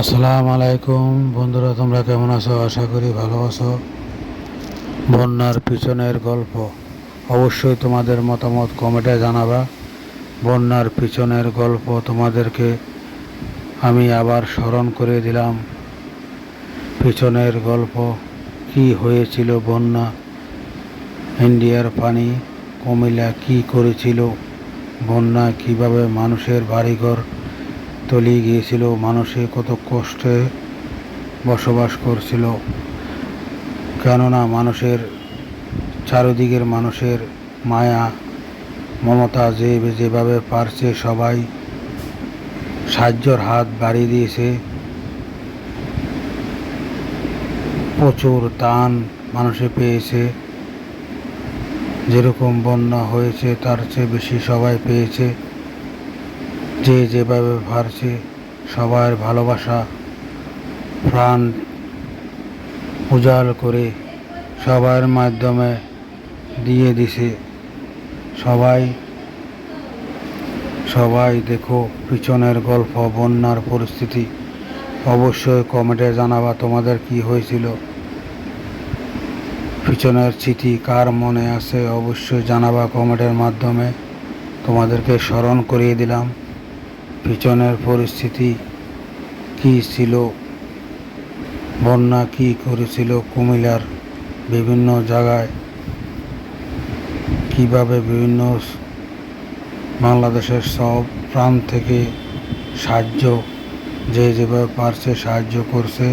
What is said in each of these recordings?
আসসালামু আলাইকুম। বন্ধুরা, তোমরা কেমন আছো? আশা করি ভালো আছো। বন্যার পিছনের গল্প। অবশ্যই তোমাদের মতামত কমেন্টে জানাবা। বন্যার পিছনের গল্প তোমাদেরকে আমি আবার স্মরণ করে দিলাম। পিছনের গল্প, কি হয়েছিল বন্যা? ইন্ডিয়ার পানি কুমিল্লা কি করেছিল? বন্যা কীভাবে মানুষের বাড়িঘর তলিয়ে গিয়েছিল, মানুষে কত কষ্টে বসবাস করছিল। কেননা মানুষের চারিদিকের মানুষের মায়া, মমতা যে যেভাবে পারছে সবাই সাহায্যর হাত বাড়িয়ে দিয়েছে। প্রচুর দান মানুষে পেয়েছে। যেরকম বন্যা হয়েছে, তার চেয়ে বেশি সবাই পেয়েছে। যে যেভাবে পারছে, সবার ভালোবাসা, প্রাণ উজাড় করে সবার মাধ্যমে দিয়ে দিছে। সবাই সবাই দেখো পিছনের গল্প, বন্যার পরিস্থিতি। অবশ্যই কমেন্টে জানাবা তোমাদের কি হয়েছিল। পিছনের চিঠি কার মনে আছে? অবশ্যই জানাবা কমেন্টের মাধ্যমে। তোমাদেরকে স্মরণ করিয়ে দিলাম। পিছনের পরিস্থিতি কি ছিল, বন্যা কি করেছিল কুমিল্লার বিভিন্ন জায়গায়, কীভাবে বিভিন্ন বাংলাদেশের সব প্রান্ত থেকে সাহায্য যে যেভাবে পারছে সাহায্য করছে।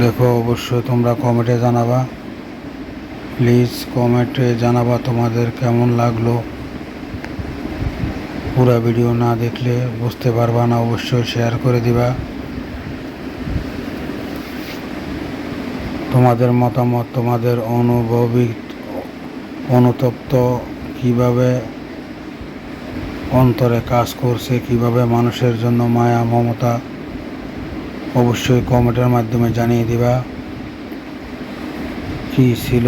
দেখো, অবশ্যই তোমরা কমেন্টে জানাবা। প্লিজ কমেন্টে জানাবা তোমাদের কেমন লাগল। পুরো ভিডিও না দেখলে বুঝতে পারবা না, অবশ্যই শেয়ার করে দিবা। তোমাদের মতামত, তোমাদের অনুভবিক, অনুতপ্ত কীভাবে অন্তরে কাজ করছে, কীভাবে মানুষের জন্য মায়া, মমতা, অবশ্যই কমেন্টের মাধ্যমে জানিয়ে দিবা। কি ছিল?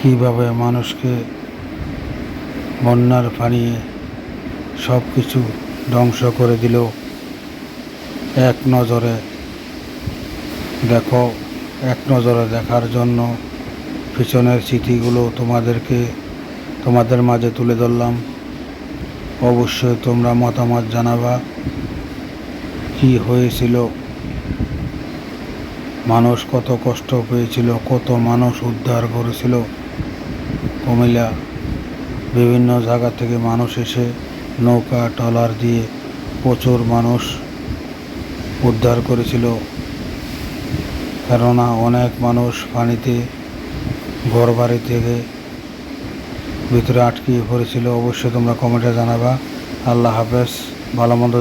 কীভাবে মানুষকে বন্যার পানি সব কিছু ধ্বংস করে দিল। এক নজরে দেখো, এক নজরে দেখার জন্য পিছনের স্মৃতিগুলো তোমাদেরকে, তোমাদের মাঝে তুলে ধরলাম। অবশ্যই তোমরা মতামত জানাবা, কি হয়েছিল? মানুষ কত কষ্ট পেয়েছিল, কত মানুষ উদ্ধার করেছিল? কুমিল্লা বিভিন্ন জায়গা থেকে মানুষ এসে নৌকা টলার দিয়ে প্রচুর মানুষ উদ্ধার করেছিল। কেননা অনেক মানুষ পানিতে ঘর বাড়ি থেকে ভিতরে আটকিয়ে পড়েছিল। অবশ্যই তোমরা কমেন্টে জানাবা। আল্লাহ হাফেজ। ভালো মন্দ